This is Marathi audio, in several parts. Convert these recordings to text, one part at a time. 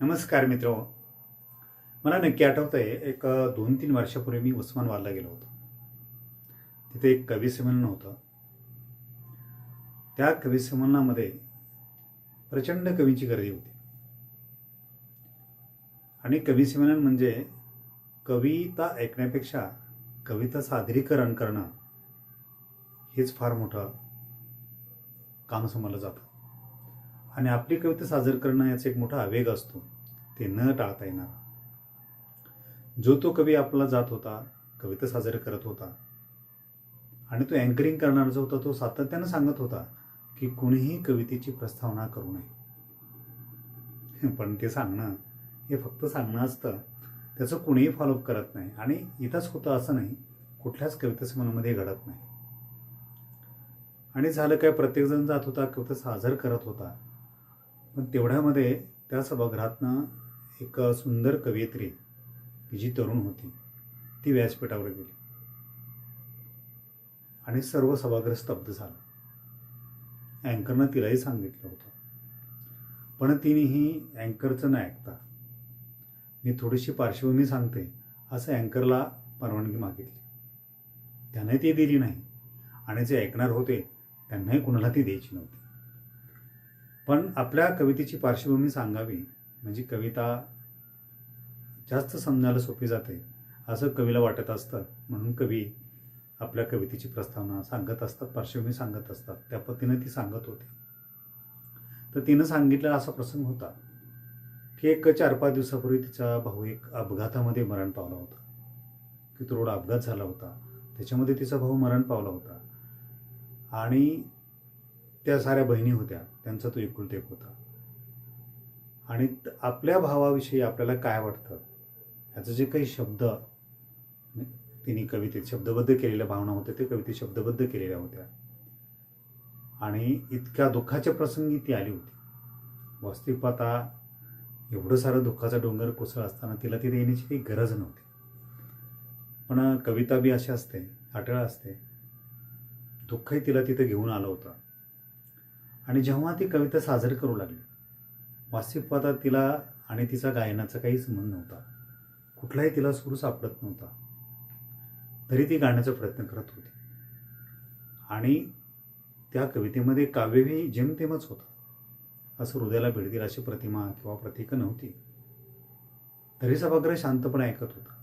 नमस्कार मित्र. मला नक्की आठवतंय एक दोन तीन वर्षापूर्वी मी उस्मानाबादला गेलो होतो. तिथे एक कवी संमेलन होतं. त्या कवी संमेलनामध्ये प्रचंड कवींची गर्दी होती. आणि कवी संमेलन म्हणजे कविता ऐकण्यापेक्षा कविता सादरीकरण करणं हेच फार मोठं काम समजलं जातं. आणि आपली कविता सादर करणं याचा एक मोठा आवेग असतो. ते न टाळता येणार. जो तो कवी आपला जात होता कविता सादर करत होता आणि तो अँकरिंग करणार जो होता तो सातत्यानं सांगत होता की कुणीही कवितेची प्रस्तावना करू नये. पण ते सांगणं हे फक्त सांगणं असतं त्याचं कुणीही फॉलोअप करत नाही आणि इथंच होतं असं नाही कुठल्याच कवितेचं मनामध्ये घडत नाही. आणि झालं काय प्रत्येकजण जात होता कविता सादर करत होता. पण तेवढ्यामध्ये त्या सभागृहातनं एक सुंदर कवयित्री की जी तरुण होती ती व्यासपीठावर गेली. आणि सर्व सभागृह स्तब्ध झालं. अँकरनं तिलाही सांगितलं होतं. पण तिनेही अँकरचं न ऐकता मी थोडीशी पार्श्वभूमी सांगते असं अँकरला परवानगी मागितली. त्याने ती दिली नाही. आणि जे ऐकणार होते त्यांनाही कुणाला ती द्यायची नव्हती. पण आपल्या कवितेची पार्श्वभूमी सांगावी म्हणजे कविता जास्त समजायला सोपी जाते असं कवीला वाटत असतं. म्हणून कवी आपल्या कवितेची प्रस्तावना सांगत असतात पार्श्वभूमी सांगत असतात. त्या पद्धतीने ती सांगत होती. तर तिनं सांगितलेला असा प्रसंग होता की एक चार पाच दिवसापूर्वी तिचा भाऊ एक अपघातामध्ये मरण पावला होता. की तो रोड अपघात झाला होता. त्याच्यामध्ये तिचा भाऊ मरण पावला होता. आणि त्या साऱ्या बहिणी होत्या. त्यांचा तो एकुलत एक होता. आणि आपल्या भावाविषयी आपल्याला काय वाटतं? ह्याचं जे काही शब्द तिने कवितेत शब्दबद्ध केलेल्या भावना होत्या ते कवितेत शब्दबद्ध केलेल्या होत्या. आणि इतक्या दुःखाच्या प्रसंगी ती आली होती. वास्तविक पाहता एवढं सारं दुःखाचा डोंगर कोसळ असताना तिला तिथे येण्याची काही गरज नव्हती. पण कविता बी अशी असते अटळ असते. दुःखही तिला तिथे घेऊन आलं होतं. आणि जेव्हा ती कविता सादर करू लागली वास्तविकवादात तिला आणि तिचा गायनाचा काही संबंध नव्हता. कुठलाही तिला सूर सापडत नव्हता. तरी ती गाण्याचा प्रयत्न करत होती. आणि त्या कवितेमध्ये काव्यही जेमतेमच होता. असं हृदयाला भेटतील अशी प्रतिमा किंवा प्रतीकं नव्हती. तरी सभागृह शांतपणे ऐकत होता.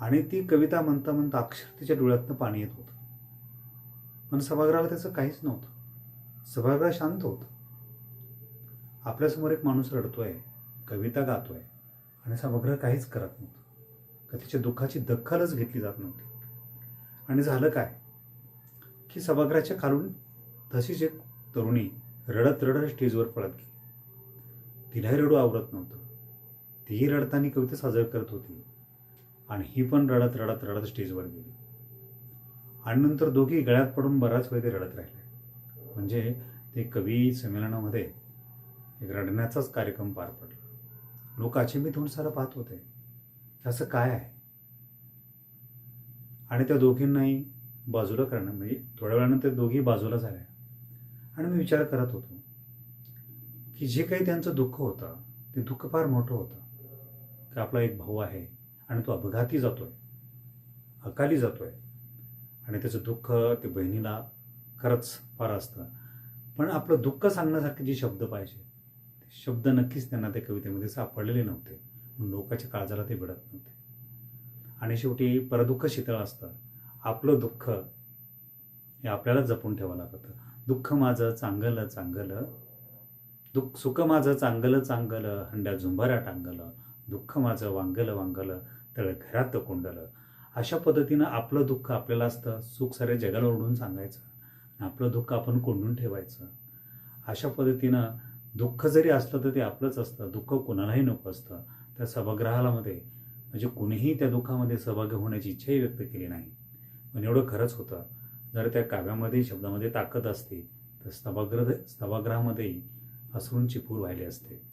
आणि ती कविता म्हणता म्हणता अक्षर तिच्या डोळ्यातनं पाणी येत होतं. पण सभागृहाला त्याचं काहीच नव्हतं. सभागृह शांत होतं. आपल्यासमोर एक माणूस रडतोय कविता गातोय आणि सभागृह काहीच करत नव्हतं. का तिच्या दुःखाची दखलच घेतली जात नव्हती. आणि झालं काय? की सभागृहाच्या खालून तशीच एक तरुणी रडत रडत स्टेजवर पळत गेली. तिलाही रडू आवरत नव्हतं. तीही रडताना कविता साजर करत होती आणि ही पण रडत रडत रडत स्टेजवर गेली. आणि नंतर दोघी गळ्यात पडून बराच वेळ ते रडत राहिले. म्हणजे ते कवी संमेलनामध्ये एक रडण्याचाच कार्यक्रम पार पडला. लोक अचंबित होऊन सारं पाहत होते. असं काय आहे? आणि त्या दोघींनाही बाजूला करणं म्हणजे थोड्या वेळानंतर दोघी बाजूला झाल्या. आणि मी विचार करत होतो की जे काही त्यांचं दुःख होतं ते दुःख फार मोठं होतं. की आपला एक भाऊ आहे आणि तो अपघाती जातोय अकाली जातोय. आणि त्याचं दुःख ते बहिणीला खरंच फार असतं. पण आपलं दुःख सांगण्यासारखे जे शब्द पाहिजे शब्द नक्कीच त्यांना त्या कवितेमध्ये सापडलेले नव्हते. लोकांच्या काळजाला ते भिडत नव्हते. आणि शेवटी परदुःख शीतळ असतं. आपलं दुःख हे आपल्याला जपून ठेवावं लागतं. दुःख माझं चांगलं चांगलं दुःख सुख माझं चांगलं चांगलं हंड्या झुंभारा टांगलं दुःख माझं वांगलं वांगलं तळ घरात कोंडलं. अशा पद्धतीनं आपलं दुःख आपल्याला असतं. सुख साऱ्या जगाला ओढून सांगायचं. आपलं दुःख आपण कोंडून ठेवायचं. अशा पद्धतीनं दुःख जरी असलं तर ते आपलंच असतं. दुःख कोणालाही नको असतं. त्या सभागृहालामध्ये म्हणजे कुणीही त्या दुःखामध्ये सहभागी होण्याची इच्छाही व्यक्त केली नाही. पण एवढं खरंच होतं. जर त्या काव्यामध्ये शब्दामध्ये ताकद असते तर सभागृह सभागृहामध्येही असून चिपूर व्हायले असते.